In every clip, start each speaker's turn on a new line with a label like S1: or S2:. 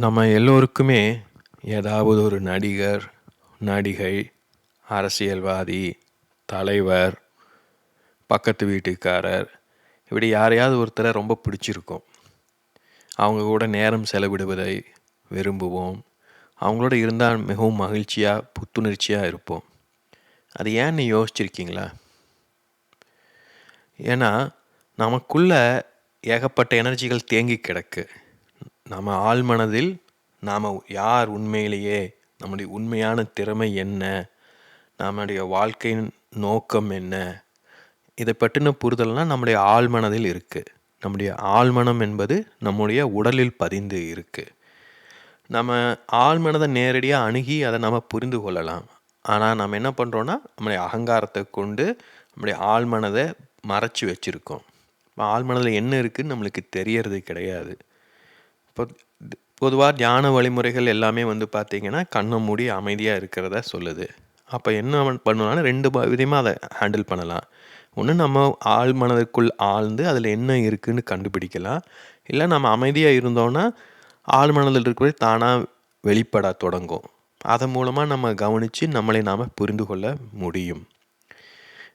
S1: நம்ம எல்லோருக்குமே ஏதாவது ஒரு நடிகர், நடிகை, அரசியல்வாதி, தலைவர், பக்கத்து வீட்டுக்காரர் இப்படி யாரையாவது ஒருத்தரை ரொம்ப பிடிச்சிருக்கும். அவங்க கூட நேரம் செலவிடுவதை விரும்புவோம். அவங்களோட இருந்தால் மிகவும் மகிழ்ச்சியாக புத்துணர்ச்சியாக இருப்போம். அது ஏன்னு யோசிச்சிருக்கீங்களா? ஏன்னா, நமக்குள்ள ஏகப்பட்ட எனர்ஜிகள் தேங்கி கிடக்கு. நம்ம ஆழ்மனதில் நாம் யார் உண்மையிலேயே, நம்முடைய உண்மையான திறமை என்ன? நம்முடைய வாழ்க்கையின் நோக்கம் என்ன? இதை பற்றின புரிதல்னால் நம்முடைய ஆழ்மனதில் இருக்குது நம்முடைய ஆழ்மனம் என்பது நம்முடைய உடலில் பதிந்து இருக்குது நம்ம ஆழ்மனதை நேரடியாக அணுகி அதை நம்ம புரிந்து கொள்ளலாம். ஆனால் நம்ம என்ன பண்ணுறோன்னா நம்முடைய அகங்காரத்தை கொண்டு நம்முடைய ஆழ்மனதை மறைச்சி வச்சுருக்கோம் ஆழ்மனதில் என்ன இருக்குதுன்னு நம்மளுக்கு தெரியறது கிடையாது. இப்போ பொதுவாக தியான வழிமுறைகள் எல்லாமே வந்து பார்த்திங்கன்னா கண்ணை மூடி அமைதியாக இருக்கிறத சொல்லுது. அப்போ என்ன பண்ணலாம்னா ரெண்டு விதமாக அதை ஹேண்டில் பண்ணலாம். ஒன்று நம்ம ஆழ்மனதிற்குள் ஆழ்ந்து அதில் என்ன இருக்குதுன்னு கண்டுபிடிக்கலாம். இல்லை நம்ம அமைதியாக இருந்தோன்னா ஆள் ஆழ்மனதில் இருக்கிறது தானாக வெளிப்பட தொடங்கும். அதன் மூலமாக நம்ம கவனித்து நம்மளை நாம் புரிந்து கொள்ள முடியும்.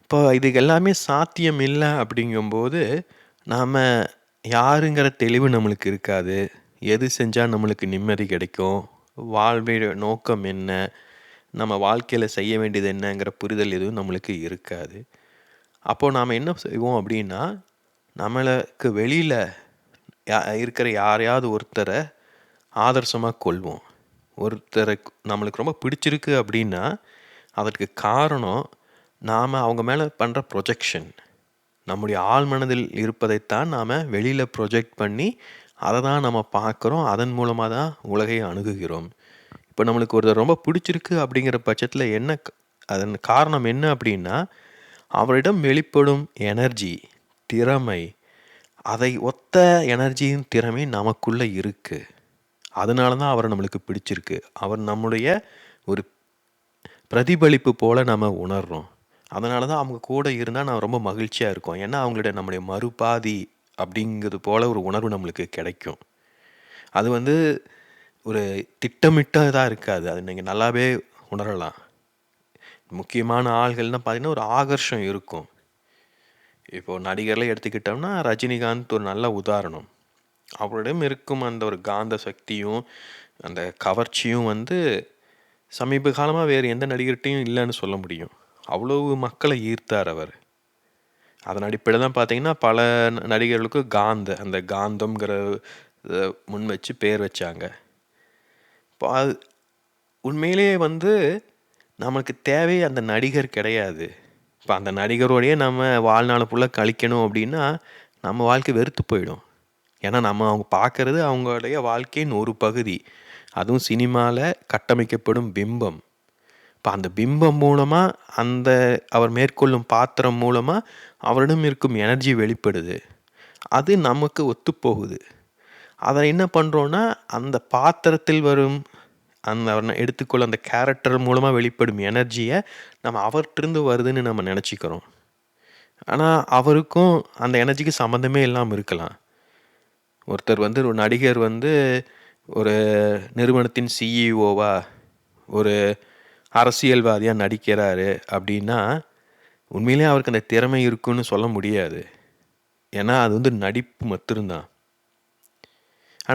S1: இப்போ இது எல்லாமே சாத்தியம் இல்லை அப்படிங்கும்போது, நாம் யாருங்கிற தெளிவு நம்மளுக்கு இருக்காது. எது செஞ்சால் நம்மளுக்கு நிம்மதி கிடைக்கும்? வாழ்வின் நோக்கம் என்ன? நம்ம வாழ்க்கையில் செய்ய வேண்டியது என்னங்கிற புரிதல் எதுவும் நம்மளுக்கு இருக்காது. அப்போது நாம் என்ன செய்வோம் அப்படின்னா, நம்மளுக்கு வெளியில் யா இருக்கிற யாரையாவது ஒருத்தரை ஆதர்சமாக கொள்வோம். ஒருத்தரை நம்மளுக்கு ரொம்ப பிடிச்சிருக்கு அப்படின்னா, அதற்கு காரணம் நாம் அவங்க மேலே பண்ணுற ப்ரொஜெக்ஷன். நம்முடைய ஆழ்மனதில் இருப்பதைத்தான் நாம் வெளியில் ப்ரொஜெக்ட் பண்ணி, அதை தான் நம்ம பார்க்குறோம். அதன் மூலமாக தான் உலகை அணுகுகிறோம். இப்போ நம்மளுக்கு ஒருத்தர் ரொம்ப பிடிச்சிருக்கு அப்படிங்கிற பட்சத்தில் என்ன அதன் காரணம் என்ன அப்படின்னா, அவரிடம் வெளிப்படும் எனர்ஜி, திறமை, அதை ஒத்த எனர்ஜியும், திறமையும் நமக்குள்ளே இருக்குது அதனால தான் அவரை நம்மளுக்கு பிடிச்சிருக்கு. அவர் நம்முடைய ஒரு பிரதிபலிப்பு போல் நம்ம உணர்கிறோம் அதனால தான் அவங்க கூட இருந்தால் நான் ரொம்ப மகிழ்ச்சியாக இருக்கும் ஏன்னா, அவங்களுடைய நம்முடைய மறுபாதி அப்படிங்கிறது போல் ஒரு உணர்வு நம்மளுக்கு கிடைக்கும். அது வந்து ஒரு திட்டமிட்டதாக இருக்காது. அது நீங்கள் நல்லாவே உணரலாம். முக்கியமான ஆள்கள்னு பார்த்தீங்கன்னா, ஒரு ஆகர்ஷம் இருக்கும். இப்போ நடிகர்லாம் எடுத்துக்கிட்டோம்னா, ரஜினிகாந்த் ஒரு நல்ல உதாரணம். அவரிடம் இருக்கும் அந்த ஒரு காந்த சக்தியும், அந்த கவர்ச்சியும் வந்து சமீப காலமாக வேறு எந்த நடிகர்கிட்டையும் இல்லைன்னு சொல்ல முடியும். அவ்வளவு மக்களை ஈர்த்தார் அவர். அதன் அடிப்படையில் தான் பார்த்தீங்கன்னா, பல நடிகர்களுக்கு காந்த அந்த காந்தம்ங்கிற முன் வச்சு பேர் வச்சாங்க. இப்போ அது உண்மையிலேயே வந்து நமக்கு தேவை அந்த நடிகர் கிடையாது. இப்போ அந்த நடிகரோடையே நம்ம வாழ்நாள் ஃபுல்லாக கழிக்கணும் அப்படின்னா, நம்ம வாழ்க்கை வெறுத்து போயிடும். ஏன்னா, நம்ம அவங்க பார்க்குறது அவங்களுடைய வாழ்க்கையின் ஒரு பகுதி. அதுவும் சினிமாவில் கட்டமைக்கப்படும் பிம்பம். இப்போ அந்த பிம்பம் மூலமாக அந்த அவர் மேற்கொள்ளும் பாத்திரம் மூலமாக அவரிடம் இருக்கும் எனர்ஜி வெளிப்படுது. அது நமக்கு ஒத்துப்போகுது. அதை என்ன பண்ணுறோன்னா அந்த பாத்திரத்தில் வரும் அந்த அவர் எடுத்துக்கொள்ள அந்த கேரக்டர் மூலமாக வெளிப்படும் எனர்ஜியை நம்ம அவர்கிட்டருந்து வருதுன்னு நம்ம நினச்சிக்கிறோம் ஆனால் அவருக்கும் அந்த எனர்ஜிக்கு சம்மந்தமே இல்லாமல் இருக்கலாம். ஒருத்தர் வந்து ஒரு நடிகர் வந்து ஒரு நிறுவனத்தின் சிஇஓவா, ஒரு அரசியல்வாதியாக நடிக்கிறாரு அப்படின்னா, உண்மையிலேயே அவருக்கு அந்த திறமை இருக்குன்னு சொல்ல முடியாது. ஏன்னா, அது வந்து நடிப்பு மட்டும் தான்.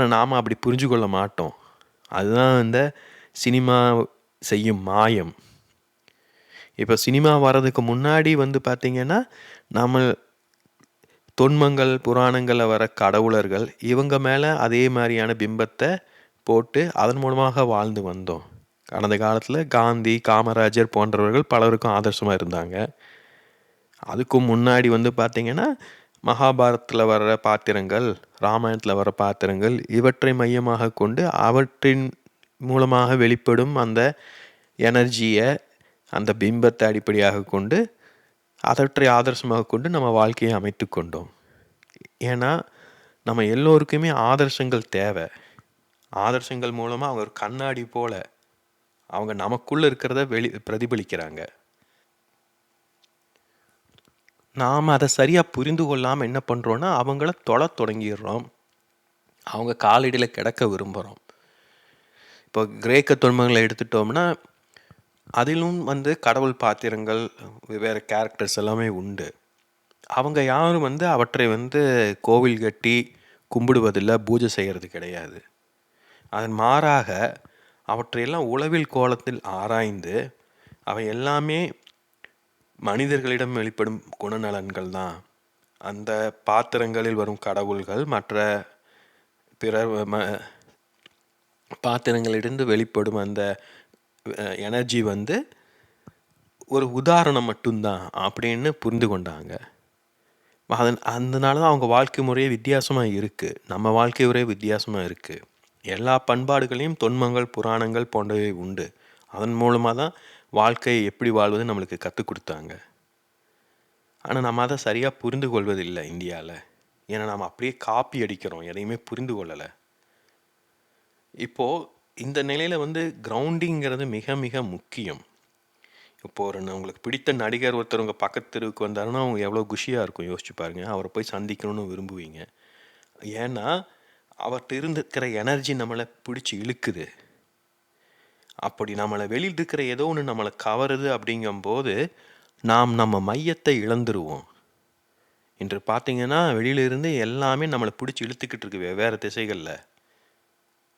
S1: நாம் அப்படி புரிஞ்சு கொள்ள மாட்டோம். அதுதான் இந்த சினிமா செய்யும் மாயம். இப்போ சினிமா வர்றதுக்கு முன்னாடி வந்து பார்த்திங்கன்னா நம்ம தொன்மங்கள், புராணங்களில் வர கடவுளர்கள், இவங்க மேலே அதே மாதிரியான பிம்பத்தை போட்டு, அதன் மூலமாக வாழ்ந்து வந்தோம். கடந்த காலத்தில் காந்தி, காமராஜர் போன்றவர்கள் பலருக்கும் ஆதர்சமாக இருந்தாங்க. அதுக்கும் முன்னாடி வந்து பார்த்திங்கன்னா மகாபாரத்தில் வர்ற பாத்திரங்கள், ராமாயணத்தில் வர பாத்திரங்கள், இவற்றை மையமாக கொண்டு அவற்றின் மூலமாக வெளிப்படும் அந்த எனர்ஜியை அந்த பிம்பத்தை அடிப்படையாக கொண்டு, அதற்றை ஆதர்சமாக கொண்டு நம்ம வாழ்க்கையை அமைத்து கொண்டோம். ஏன்னா, நம்ம எல்லோருக்குமே ஆதர்சங்கள் தேவை ஆதர்சங்கள் மூலமாக அவங்க ஒரு கண்ணாடி போல் அவங்க நமக்குள்ளே இருக்கிறத வெளி பிரதிபலிக்கிறாங்க. நாம் அதை சரியாக புரிந்து கொள்ளாமல் என்ன பண்ணுறோன்னா அவங்கள தொலை தொடங்கிடுறோம். அவங்க காலடியில கிடக்க விரும்புகிறோம் இப்போ கிரேக்க தொன்மங்களை எடுத்துட்டோம்னா அதிலும் வந்து கடவுள் பாத்திரங்கள் வெவ்வேறு கேரக்டர்ஸ் எல்லாமே உண்டு. அவங்க யாரும் வந்து அவற்றை வந்து கோவில் கட்டி கும்பிடுவதில்லை பூஜை செய்கிறது கிடையாது. அதன் மாறாக அவற்றையெல்லாம் உளவில் கோலத்தில் ஆராய்ந்து அவை எல்லாமே மனிதர்களிடம் வெளிப்படும் குணநலன்கள் தான் அந்த பாத்திரங்களில் வரும் கடவுள்கள் மற்ற பிற ம பாத்திரங்களிலிருந்து வெளிப்படும் அந்த எனர்ஜி வந்து ஒரு உதாரணம் மட்டும்தான் அப்படின்னு புரிந்து கொண்டாங்க. அதன் அதனால தான் அவங்க வாழ்க்கை முறையே வித்தியாசமாக இருக்குது நம்ம வாழ்க்கை முறையே வித்தியாசமாக இருக்குது எல்லா பண்பாடுகளையும் தொன்மங்கள் புராணங்கள் போன்றவை உண்டு. அதன் மூலமாக தான் வாழ்க்கையை எப்படி வாழ்வது நம்மளுக்கு கற்றுக் கொடுத்தாங்க. ஆனால் நம்ம அதை சரியாக புரிந்து கொள்வதில்லை இந்தியாவில் ஏன்னா நம்ம அப்படியே காப்பி அடிக்கிறோம். எதையுமே புரிந்து கொள்ளலை. இப்போது இந்த நிலையில் வந்து கிரவுண்டிங்கிறது மிக மிக முக்கியம். இப்போ ஒரு உங்களுக்கு பிடித்த நடிகர் ஒருத்தர் உங்கள் பக்கத்து தெருவுக்கு வந்தாருன்னா அவங்க எவ்வளோ குஷியாக இருக்கும் யோசிச்சு பாருங்க. அவரை போய் சந்திக்கணும்னு விரும்புவீங்க. ஏன்னா அவர்கிட்ட இருந்திருக்கிற எனர்ஜி நம்மளை பிடிச்சி இழுக்குது. அப்படி நம்மளை வெளியில் இருக்கிற ஏதோ ஒன்று நம்மளை கவருது அப்படிங்கும்போது நாம் நம்ம மையத்தை இழந்துருவோம். இன்று பார்த்தீங்கன்னா வெளியிலிருந்து எல்லாமே நம்மளை பிடிச்சி இழுத்துக்கிட்டு இருக்கு வெவ்வேறு திசைகளில்.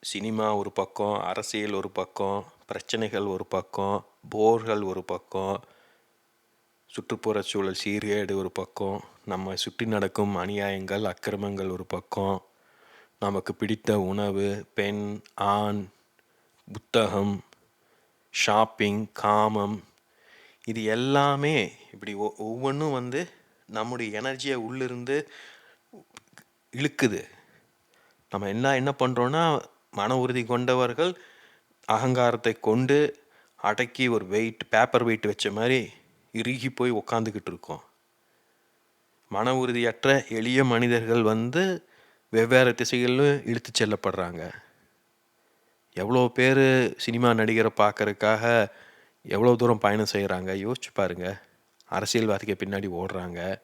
S1: சினிமா ஒரு பக்கம் அரசியல் ஒரு பக்கம் பிரச்சனைகள் ஒரு பக்கம் போர்கள் ஒரு பக்கம் சுற்றுப்புற சூழல் சீர்கேடு ஒரு பக்கம் நம்ம சுற்றி நடக்கும் அநியாயங்கள் அக்கிரமங்கள் ஒரு பக்கம் நமக்கு பிடித்த உணவு பெண் ஆண் புத்தகம் ஷாப்பிங் காமம் இது எல்லாமே இப்படி ஒ ஒவ்வொன்றும் வந்து நம்முடைய எனர்ஜியை உள்ளிருந்து இழுக்குது. நம்ம என்ன என்ன பண்ணுறோன்னா மன உறுதி கொண்டவர்கள் அகங்காரத்தை கொண்டு அடக்கி ஒரு வெயிட் பேப்பர் வெயிட் வச்ச மாதிரி இறுகி போய் உக்காந்துக்கிட்டு இருக்கோம். மன உறுதியற்ற எளிய மனிதர்கள் வந்து வெவ்வேறு திசைகளிலும் இழுத்து செல்லப்படுறாங்க. எவ்வளோ பேர் சினிமா நடிகரை பார்க்கறதுக்காக எவ்வளோ தூரம் பயணம் செய்கிறாங்க யோசிச்சு பாருங்கள் அரசியல்வாதிக்கு பின்னாடி ஓடுறாங்க.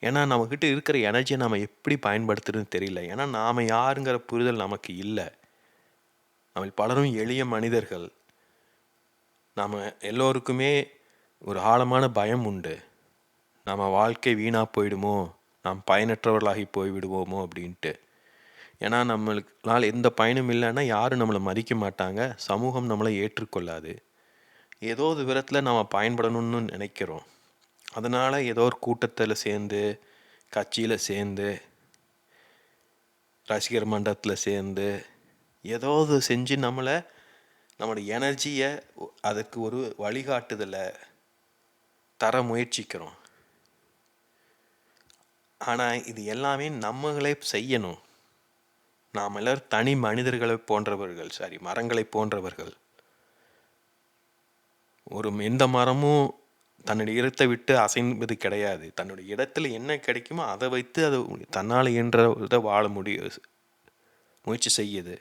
S1: ஏன்னா நம்மக்கிட்ட இருக்கிற எனர்ஜியை நாம் எப்படி பயன்படுத்துறதுன்னு தெரியல. ஏன்னா நாம் யாருங்கிற புரிதல் நமக்கு இல்லை. நம்ம பலரும் எளிய மனிதர்கள். நாம் எல்லோருக்குமே ஒரு ஆழமான பயம் உண்டு. நம்ம வாழ்க்கை வீணாக போயிடுமோ? நாம் பயனற்றவர்களாகி போய்விடுவோமோ? அப்படின்ட்டு. ஏன்னா நம்மளுக்குனால் எந்த பயனும் இல்லைன்னா யாரும் நம்மளை மதிக்க மாட்டாங்க. சமூகம் நம்மளை ஏற்றுக்கொள்ளாது. ஏதோ ஒரு விதத்தில் நம்ம பயன்படணும்னு நினைக்கிறோம். அதனால் ஏதோ ஒரு கூட்டத்தில் சேர்ந்து கட்சியில் சேர்ந்து ரசிகர் மன்றத்தில் சேர்ந்து ஏதாவது செஞ்சு நம்மளை நம்மளோட எனர்ஜியை அதுக்கு ஒரு வழிகாட்டுதலை தர முயற்சிக்கிறோம். ஆனால் இது எல்லாமே நம்மளே செய்யணும். நாம் எல்லாரும் தனி மனிதர்களை போன்றவர்கள் சாரி மரங்களை போன்றவர்கள். ஒரு எந்த மரமும் தன்னுடைய இடத்தை விட்டு அசைன்பது கிடையாது. தன்னுடைய இடத்துல என்ன கிடைக்குமோ அதை வைத்து அது தன்னால் இயன்ற இதை வாழ முடியும் முயற்சி செய்யுது.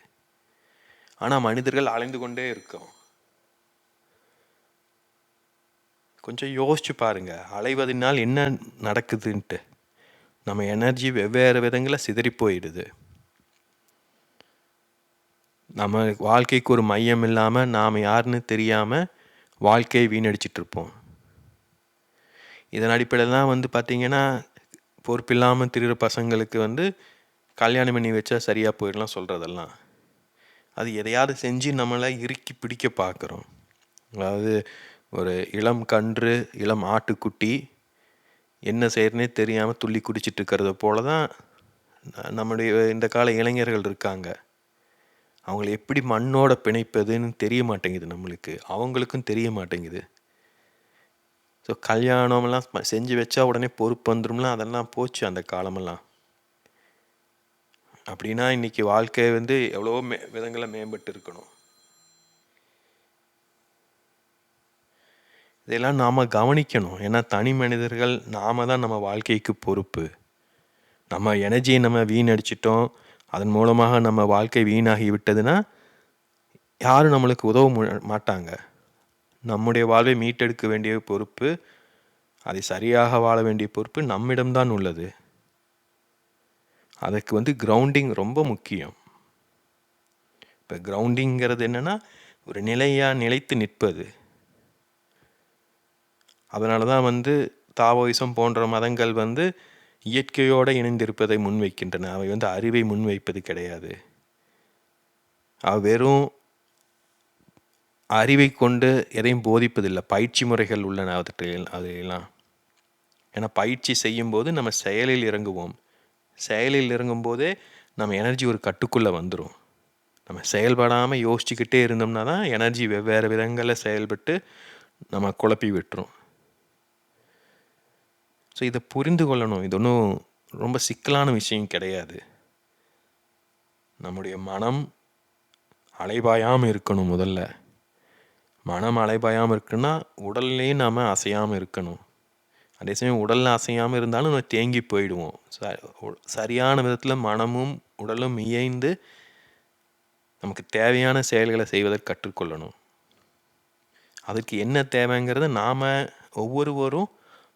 S1: ஆனால் மனிதர்கள் அலைந்து கொண்டே இருக்கோம். கொஞ்சம் யோசிச்சு பாருங்க அலைவதனால் என்ன நடக்குதுன்ட்டு. நம்ம எனர்ஜி வெவ்வேறு விதங்களில் சிதறி போயிடுது. நம்ம வாழ்க்கைக்கு ஒரு மையம் இல்லாமல் நாம் யாருன்னு தெரியாமல் வாழ்க்கையை வீணடிச்சிட்டு இருப்போம். இதன் அடிப்படையில் தான் வந்து பார்த்திங்கன்னா பொறுப்பில்லாமல் திரிகிற பசங்களுக்கு வந்து கல்யாணம் பண்ணி வச்சா சரியாக போயிடலாம் சொல்கிறதெல்லாம் அது எதையாவது செஞ்சு நம்மளை இறுக்கி பிடிக்க பார்க்குறோம் அதாவது ஒரு இளம் கன்று இளம் ஆட்டுக்குட்டி என்ன செய்யறனே தெரியாமல் துள்ளி குடிச்சிட்டு இருக்கிறத போல தான் நம்முடைய இந்த கால இளைஞர்கள் இருக்காங்க. அவங்கள எப்படி மண்ணோட பிணைப்பதுன்னு தெரிய மாட்டேங்குது நம்மளுக்கு. அவங்களுக்கும் தெரிய மாட்டேங்குது. ஸோ கல்யாணம்லாம் செஞ்சு வச்சா உடனே பொறுப்பு வந்துடும்லாம் அதெல்லாம் போச்சு அந்த காலமெல்லாம். அப்படின்னா இன்னைக்கு வாழ்க்கை வந்து எவ்வளோ மே விதங்களை மேம்பட்டு இருக்கணும். இதெல்லாம் நாம் கவனிக்கணும். ஏன்னா தனி மனிதர்கள் நாம் தான் நம்ம வாழ்க்கைக்கு பொறுப்பு. நம்ம எனர்ஜியை நம்ம வீணடிச்சிட்டோம். அதன் மூலமாக நம்ம வாழ்க்கை வீணாகி விட்டதுன்னா யாரும் நம்மளுக்கு உதவ மாட்டாங்க. நம்முடைய வாழ்வை மீட்டெடுக்க வேண்டிய பொறுப்பு அதை சரியாக வாழ வேண்டிய பொறுப்பு நம்மிடம்தான் உள்ளது. அதுக்கு வந்து கிரவுண்டிங் ரொம்ப முக்கியம். இப்போ கிரவுண்டிங்கிறது என்னென்னா ஒரு நிலையாக நிலைத்து நிற்பது. அதனால தான் வந்து தாவோயிசம் போன்ற மதங்கள் வந்து இயற்கையோடு இணைந்திருப்பதை முன்வைக்கின்றன. அவை வந்து அறிவை முன்வைப்பது கிடையாது. அவை வெறும் அறிவை கொண்டு எதையும் போதிப்பதில்லை. பயிற்சி முறைகள் உள்ளன அவற்றில் அதிலெல்லாம் ஏன்னா பயிற்சி செய்யும்போது நம்ம செயலில் இறங்குவோம். செயலில் இறங்கும்போதே நம்ம எனர்ஜி ஒரு கட்டுக்குள்ளே வந்துடும் நம்ம செயல்படாமல் யோசிச்சுக்கிட்டே இருந்தோம்னா தான் எனர்ஜி வெவ்வேறு விதங்களில் செயல்பட்டு நம்ம குழப்பி விட்டுரும். ஸோ இதை புரிந்து கொள்ளணும். இது ஒன்றும் ரொம்ப சிக்கலான விஷயம் கிடையாது. நம்முடைய மனம் அலைபாயாமல் இருக்கணும் முதல்ல. மனம் அலைபாயாமல் இருக்குன்னா உடல்லையும் நாம் அசையாமல் இருக்கணும். அதே சமயம் உடலில் அசையாமல் இருந்தாலும் நம்ம தேங்கி போயிடுவோம். சரியான விதத்தில் மனமும் உடலும் இயைந்து நமக்கு தேவையான செயல்களை செய்வதற்கு கற்றுக்கொள்ளணும். அதுக்கு என்ன தேவைங்கிறத நாம் ஒவ்வொருவரும்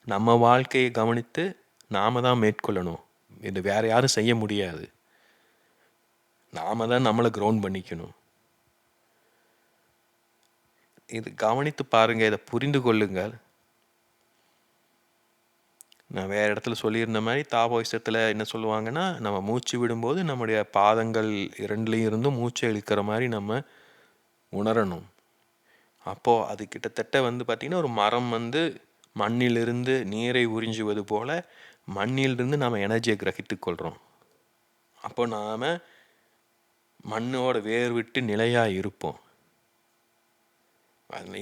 S1: நம்ம வாழ்க்கையை கவனித்து நாம் தான் மேற்கொள்ளணும். இது வேறு யாரும் செய்ய முடியாது. நாம் தான் நம்மளை க்ரௌண்ட் பண்ணிக்கணும். இது கவனித்து பாருங்கள் இதை புரிந்து கொள்ளுங்கள். நான் வேறு இடத்துல சொல்லியிருந்த மாதிரி தாபோயிசத்தில் என்ன சொல்லுவாங்கன்னா நம்ம மூச்சு விடும்போது நம்முடைய பாதங்கள் இரண்டுலேயும் இருந்தும் மூச்சை இழுக்கிற மாதிரி நம்ம உணரணும். அப்போது அது கிட்டத்தட்ட வந்து பார்த்திங்கன்னா ஒரு மரம் வந்து மண்ணிலிருந்து நீரை உறிஞ்சுவது போல் மண்ணிலிருந்து நாம் எனர்ஜியை கிரகித்து கொள்கிறோம் அப்போ நாம் மண்ணோட வேர் விட்டு நிலையாக இருப்போம்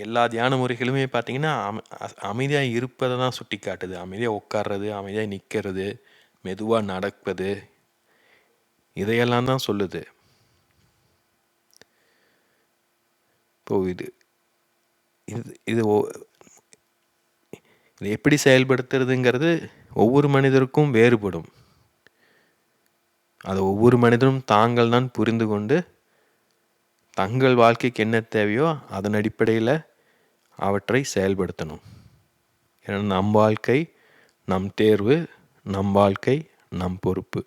S1: எல்லா தியான முறைகளுமே பார்த்தீங்கன்னா அம அமைதியாக இருப்பதை தான் சுட்டி காட்டுது அமைதியாக உட்கார்றது அமைதியாக நிற்கிறது மெதுவாக நடப்பது இதையெல்லாம் தான் சொல்லுது. இப்போ இது இது இது இது எப்படி செயல்படுத்துறதுங்கிறது ஒவ்வொரு மனிதருக்கும் வேறுபடும். அதை ஒவ்வொரு மனிதரும் தாங்கள் தான் புரிந்து கொண்டு தங்கள் வாழ்க்கைக்கு என்ன தேவையோ அதன் அடிப்படையில் அவற்றை செயல்படுத்தணும். ஏன்னா நம் வாழ்க்கை நம் தேர்வு நம் வாழ்க்கை நம் பொறுப்பு.